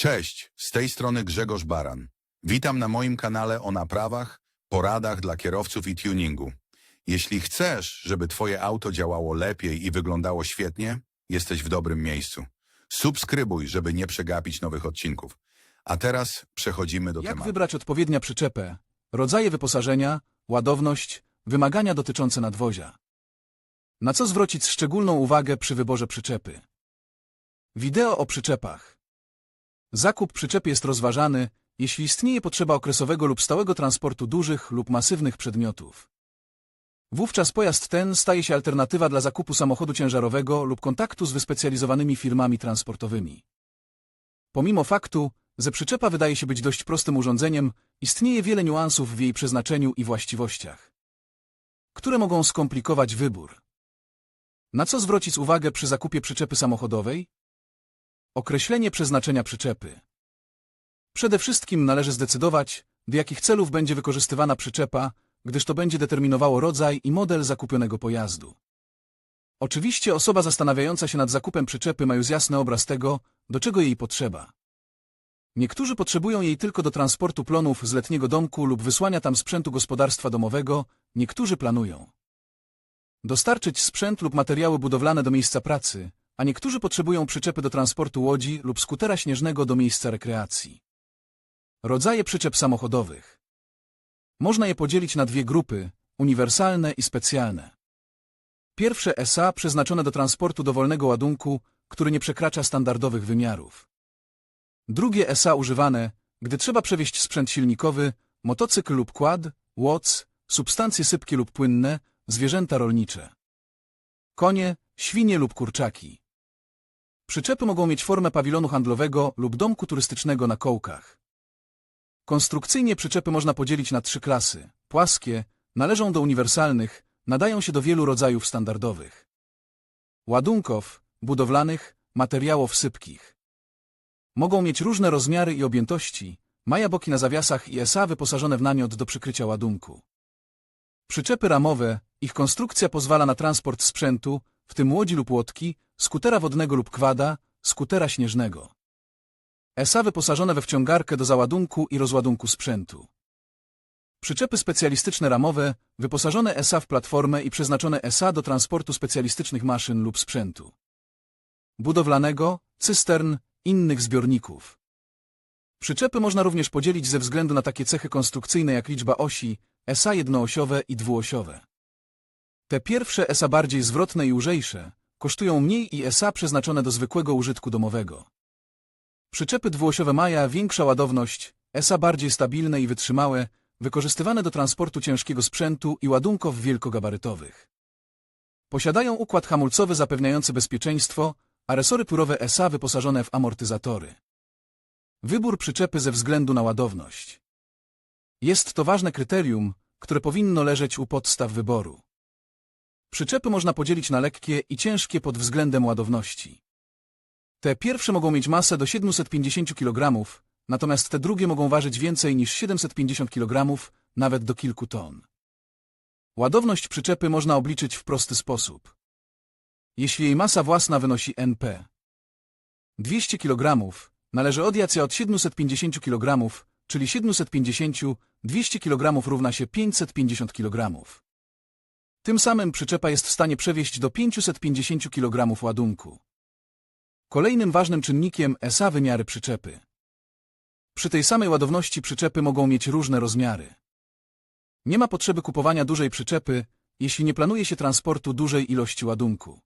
Cześć, z tej strony Grzegorz Baran. Witam na moim kanale o naprawach, poradach dla kierowców i tuningu. Jeśli chcesz, żeby Twoje auto działało lepiej i wyglądało świetnie, jesteś w dobrym miejscu. Subskrybuj, żeby nie przegapić nowych odcinków. A teraz przechodzimy do Jak tematu. wybrać odpowiednia przyczepę? Rodzaje wyposażenia, ładowność, wymagania dotyczące nadwozia. Na co zwrócić szczególną uwagę przy wyborze przyczepy? Wideo o przyczepach. Zakup przyczepy jest rozważany, jeśli istnieje potrzeba okresowego lub stałego transportu dużych lub masywnych przedmiotów. Wówczas pojazd ten staje się alternatywa dla zakupu samochodu ciężarowego lub kontaktu z wyspecjalizowanymi firmami transportowymi. Pomimo faktu, że przyczepa wydaje się być dość prostym urządzeniem, istnieje wiele niuansów w jej przeznaczeniu i właściwościach, które mogą skomplikować wybór. Na co zwrócić uwagę przy zakupie przyczepy samochodowej? Określenie przeznaczenia przyczepy. Przede wszystkim należy zdecydować, do jakich celów będzie wykorzystywana przyczepa, gdyż to będzie determinowało rodzaj i model zakupionego pojazdu. Oczywiście osoba zastanawiająca się nad zakupem przyczepy ma już jasny obraz tego, do czego jej potrzeba. Niektórzy potrzebują jej tylko do transportu plonów z letniego domku lub wysłania tam sprzętu gospodarstwa domowego, niektórzy planują dostarczyć sprzęt lub materiały budowlane do miejsca pracy, a niektórzy potrzebują przyczepy do transportu łodzi lub skutera śnieżnego do miejsca rekreacji. Rodzaje przyczep samochodowych. Można je podzielić na dwie grupy, uniwersalne i specjalne. Pierwsze SA przeznaczone do transportu dowolnego ładunku, który nie przekracza standardowych wymiarów. Drugie SA używane, gdy trzeba przewieźć sprzęt silnikowy, motocykl lub quad, łoc, substancje sypkie lub płynne, zwierzęta rolnicze. Konie, świnie lub kurczaki. Przyczepy mogą mieć formę pawilonu handlowego lub domku turystycznego na kołkach. Konstrukcyjnie przyczepy można podzielić na trzy klasy. Płaskie, należą do uniwersalnych, nadają się do wielu rodzajów standardowych. Ładunków, budowlanych, materiałów sypkich. Mogą mieć różne rozmiary i objętości, maja boki na zawiasach i SA wyposażone w namiot do przykrycia ładunku. Przyczepy ramowe, ich konstrukcja pozwala na transport sprzętu, w tym łodzi lub łodki, skutera wodnego lub kwada, skutera śnieżnego. SA wyposażone we wciągarkę do załadunku i rozładunku sprzętu. Przyczepy specjalistyczne ramowe, wyposażone SA w platformę i przeznaczone SA do transportu specjalistycznych maszyn lub sprzętu. Budowlanego, cystern, innych zbiorników. Przyczepy można również podzielić ze względu na takie cechy konstrukcyjne jak liczba osi, SA jednoosiowe i dwuosiowe. Te pierwsze SA bardziej zwrotne i lżejsze, kosztują mniej i SA przeznaczone do zwykłego użytku domowego. Przyczepy dwuosiowe maja większa ładowność, SA bardziej stabilne i wytrzymałe, wykorzystywane do transportu ciężkiego sprzętu i ładunków wielkogabarytowych. Posiadają układ hamulcowy zapewniający bezpieczeństwo, a resory purowe SA wyposażone w amortyzatory. Wybór przyczepy ze względu na ładowność. Jest to ważne kryterium, które powinno leżeć u podstaw wyboru. Przyczepy można podzielić na lekkie i ciężkie pod względem ładowności. Te pierwsze mogą mieć masę do 750 kg, natomiast te drugie mogą ważyć więcej niż 750 kg, nawet do kilku ton. Ładowność przyczepy można obliczyć w prosty sposób. Jeśli jej masa własna wynosi NP 200 kg, należy odjąć od 750 kg, czyli 750, 200 kg równa się 550 kg. Tym samym przyczepa jest w stanie przewieźć do 550 kg ładunku. Kolejnym ważnym czynnikiem SA wymiary przyczepy. Przy tej samej ładowności przyczepy mogą mieć różne rozmiary. Nie ma potrzeby kupowania dużej przyczepy, jeśli nie planuje się transportu dużej ilości ładunku.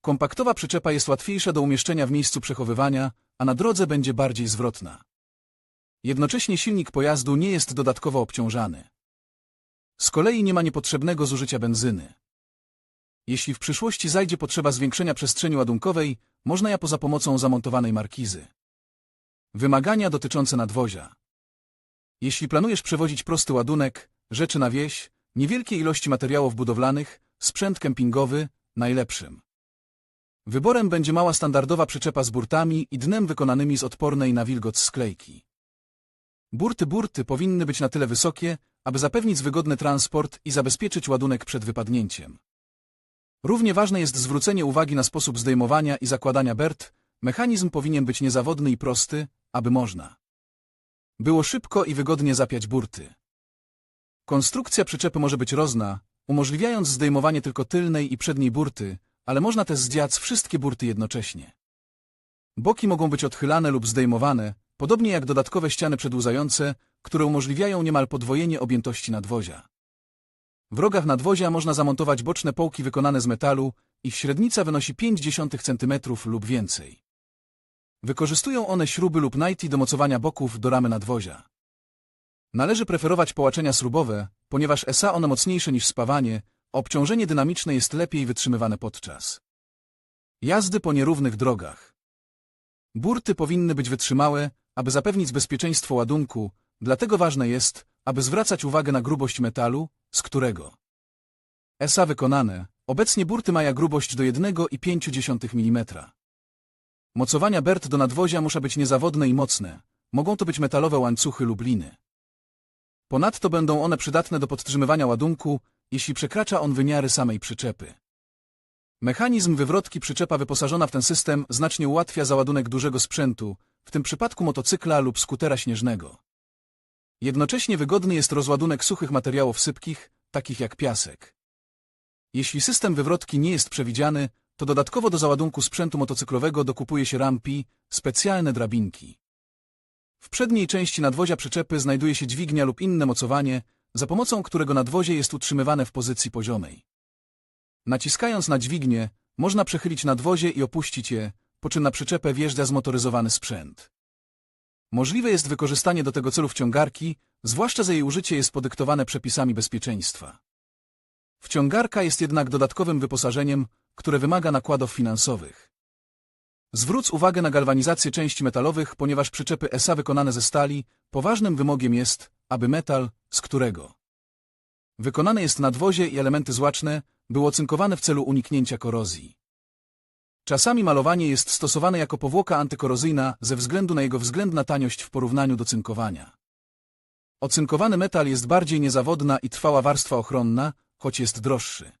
Kompaktowa przyczepa jest łatwiejsza do umieszczenia w miejscu przechowywania, a na drodze będzie bardziej zwrotna. Jednocześnie silnik pojazdu nie jest dodatkowo obciążany. Z kolei nie ma niepotrzebnego zużycia benzyny. Jeśli w przyszłości zajdzie potrzeba zwiększenia przestrzeni ładunkowej, można ja poza pomocą zamontowanej markizy. Wymagania dotyczące nadwozia. Jeśli planujesz przewozić prosty ładunek, rzeczy na wieś, niewielkie ilości materiałów budowlanych, sprzęt kempingowy, najlepszym. Wyborem będzie mała standardowa przyczepa z burtami i dnem wykonanymi z odpornej na wilgoć sklejki. Burty burty powinny być na tyle wysokie, aby zapewnić wygodny transport i zabezpieczyć ładunek przed wypadnięciem. Równie ważne jest zwrócenie uwagi na sposób zdejmowania i zakładania bert, Mechanizm powinien być niezawodny i prosty, aby można było szybko i wygodnie zapiać burty. Konstrukcja przyczepy może być rozna, umożliwiając zdejmowanie tylko tylnej i przedniej burty, ale można też zdjąć wszystkie burty jednocześnie. Boki mogą być odchylane lub zdejmowane, podobnie jak dodatkowe ściany przedłużające, które umożliwiają niemal podwojenie objętości nadwozia. W rogach nadwozia można zamontować boczne połki wykonane z metalu, ich średnica wynosi 0,5 cm lub więcej. Wykorzystują one śruby lub najty do mocowania boków do ramy nadwozia. Należy preferować połaczenia śrubowe, ponieważ SA one mocniejsze niż spawanie, obciążenie dynamiczne jest lepiej wytrzymywane podczas jazdy po nierównych drogach. Burty powinny być wytrzymałe, aby zapewnić bezpieczeństwo ładunku, dlatego ważne jest, aby zwracać uwagę na grubość metalu, z którego SA wykonane. Obecnie burty mają grubość do 1,5 mm. Mocowania bert do nadwozia muszą być niezawodne i mocne. Mogą to być metalowe łańcuchy lub liny. Ponadto będą one przydatne do podtrzymywania ładunku, jeśli przekracza on wymiary samej przyczepy. Mechanizm wywrotki przyczepa wyposażona w ten system znacznie ułatwia załadunek dużego sprzętu, w tym przypadku motocykla lub skutera śnieżnego. Jednocześnie wygodny jest rozładunek suchych materiałów sypkich, takich jak piasek. Jeśli system wywrotki nie jest przewidziany, to dodatkowo do załadunku sprzętu motocyklowego dokupuje się rampi, specjalne drabinki. W przedniej części nadwozia przyczepy znajduje się dźwignia lub inne mocowanie, za pomocą którego nadwozie jest utrzymywane w pozycji poziomej. Naciskając na dźwignię, można przechylić nadwozie i opuścić je, po czym na przyczepę wjeżdża zmotoryzowany sprzęt. Możliwe jest wykorzystanie do tego celu wciągarki, zwłaszcza że jej użycie jest podyktowane przepisami bezpieczeństwa. Wciągarka jest jednak dodatkowym wyposażeniem, które wymaga nakładów finansowych. Zwróć uwagę na galwanizację części metalowych, ponieważ przyczepy SA wykonane ze stali, poważnym wymogiem jest, aby metal, z którego wykonane jest nadwozie i elementy złaczne, było cynkowane w celu uniknięcia korozji. Czasami malowanie jest stosowane jako powłoka antykorozyjna ze względu na jego względna taniość w porównaniu do cynkowania. Ocynkowany metal jest bardziej niezawodna i trwała warstwa ochronna, choć jest droższy.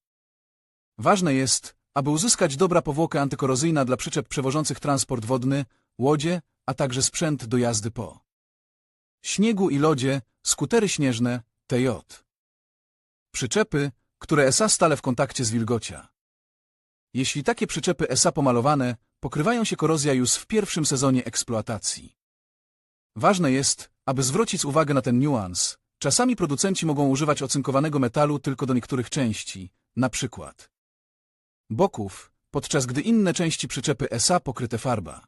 Ważne jest, aby uzyskać dobra powłoka antykorozyjna dla przyczep przewożących transport wodny, łodzie, a także sprzęt do jazdy po śniegu i lodzie, skutery śnieżne, TJ. Przyczepy, które SA stale w kontakcie z wilgocia. Jeśli takie przyczepy SA pomalowane, pokrywają się korozja już w pierwszym sezonie eksploatacji. Ważne jest, aby zwrócić uwagę na ten niuans. Czasami producenci mogą używać ocynkowanego metalu tylko do niektórych części, na przykład boków, podczas gdy inne części przyczepy SA pokryte farba.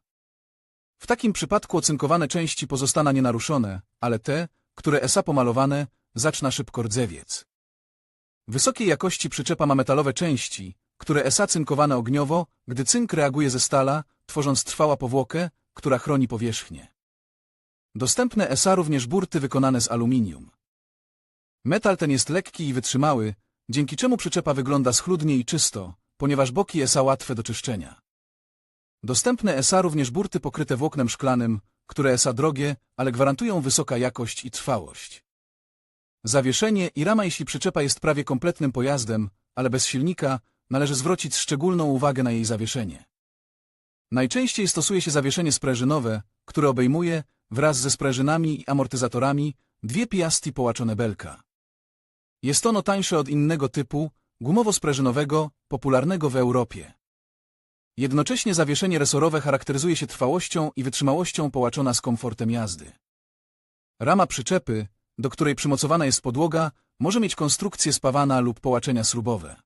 W takim przypadku ocynkowane części pozostaną nienaruszone, ale te, które SA pomalowane, zaczyna szybko rdzewiec. Wysokiej jakości przyczepa ma metalowe części, które SA cynkowane ogniowo, gdy cynk reaguje ze stala, tworząc trwała powłokę, która chroni powierzchnię. Dostępne SA również burty wykonane z aluminium. Metal ten jest lekki i wytrzymały, dzięki czemu przyczepa wygląda schludnie i czysto, ponieważ boki SA łatwe do czyszczenia. Dostępne SA również burty pokryte włóknem szklanym, które SA drogie, ale gwarantują wysoka jakość i trwałość. Zawieszenie i rama jeśli przyczepa jest prawie kompletnym pojazdem, ale bez silnika, należy zwrócić szczególną uwagę na jej zawieszenie. Najczęściej stosuje się zawieszenie sprężynowe, które obejmuje, wraz ze sprężynami i amortyzatorami, dwie piasti połaczone belka. Jest ono tańsze od innego typu, gumowo-sprężynowego, popularnego w Europie. Jednocześnie zawieszenie resorowe charakteryzuje się trwałością i wytrzymałością połączona z komfortem jazdy. Rama przyczepy, do której przymocowana jest podłoga, może mieć konstrukcję spawana lub połaczenia śrubowe.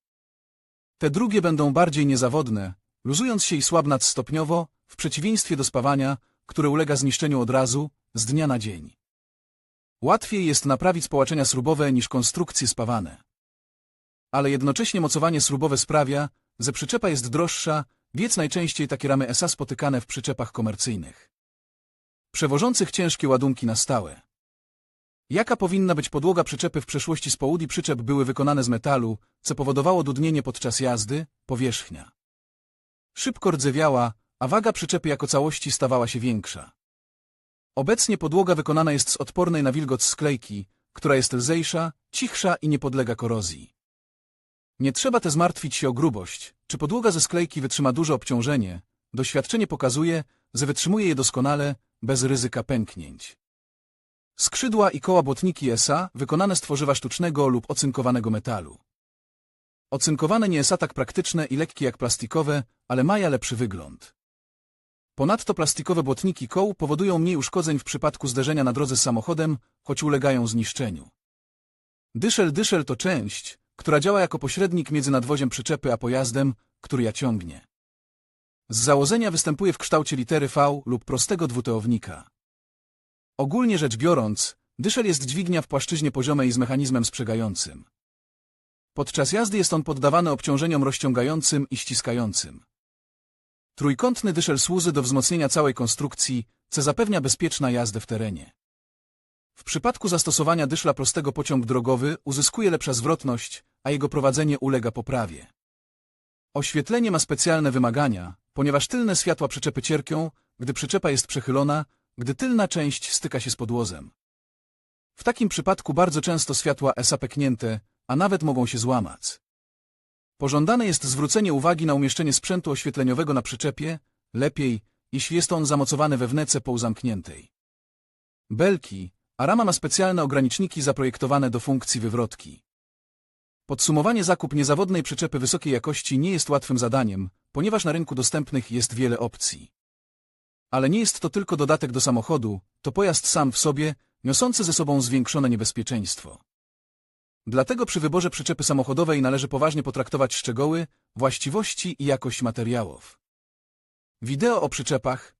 Te drugie będą bardziej niezawodne, luzując się i słabnąć stopniowo, w przeciwieństwie do spawania, które ulega zniszczeniu od razu, z dnia na dzień. Łatwiej jest naprawić połaczenia śrubowe niż konstrukcje spawane. Ale jednocześnie mocowanie śrubowe sprawia, że przyczepa jest droższa, więc najczęściej takie ramy SA spotykane w przyczepach komercyjnych. Przewożących ciężkie ładunki na stałe. Jaka powinna być podłoga przyczepy w przeszłości z południ przyczep były wykonane z metalu, co powodowało dudnienie podczas jazdy, powierzchnia. Szybko rdzewiała, a waga przyczepy jako całości stawała się większa. Obecnie podłoga wykonana jest z odpornej na wilgoć sklejki, która jest lżejsza, cichsza i nie podlega korozji. Nie trzeba też zmartwić się o grubość, czy podłoga ze sklejki wytrzyma duże obciążenie, Doświadczenie pokazuje, że wytrzymuje je doskonale, bez ryzyka pęknięć. Skrzydła i koła błotniki SA wykonane z tworzywa sztucznego lub ocynkowanego metalu. Ocynkowane nie jest tak praktyczne i lekkie jak plastikowe, ale mają lepszy wygląd. Ponadto plastikowe błotniki koł powodują mniej uszkodzeń w przypadku zderzenia na drodze z samochodem, choć ulegają zniszczeniu. Dyszel dyszel to część, która działa jako pośrednik między nadwoziem przyczepy a pojazdem, który ja ciągnie. Z założenia występuje w kształcie litery V lub prostego dwuteownika. Ogólnie rzecz biorąc, dyszel jest dźwignia w płaszczyźnie poziomej z mechanizmem sprzegającym. Podczas jazdy jest on poddawany obciążeniom rozciągającym i ściskającym. Trójkątny dyszel służy do wzmocnienia całej konstrukcji, co zapewnia bezpieczna jazdę w terenie. W przypadku zastosowania dyszla prostego pociąg drogowy uzyskuje lepsza zwrotność, a jego prowadzenie ulega poprawie. Oświetlenie ma specjalne wymagania, ponieważ tylne światła przyczepy cierpią, gdy przyczepa jest przechylona, gdy tylna część styka się z podłozem. W takim przypadku bardzo często światła ESA pęknięte, a nawet mogą się złamać. Pożądane jest zwrócenie uwagi na umieszczenie sprzętu oświetleniowego na przyczepie, lepiej, jeśli jest on zamocowany we wnece półzamkniętej. Belki, a rama ma specjalne ograniczniki zaprojektowane do funkcji wywrotki. Podsumowanie zakup niezawodnej przyczepy wysokiej jakości nie jest łatwym zadaniem, ponieważ na rynku dostępnych jest wiele opcji. Ale nie jest to tylko dodatek do samochodu, to pojazd sam w sobie, niosący ze sobą zwiększone niebezpieczeństwo. Dlatego przy wyborze przyczepy samochodowej należy poważnie potraktować szczegóły, właściwości i jakość materiałów. Wideo o przyczepach,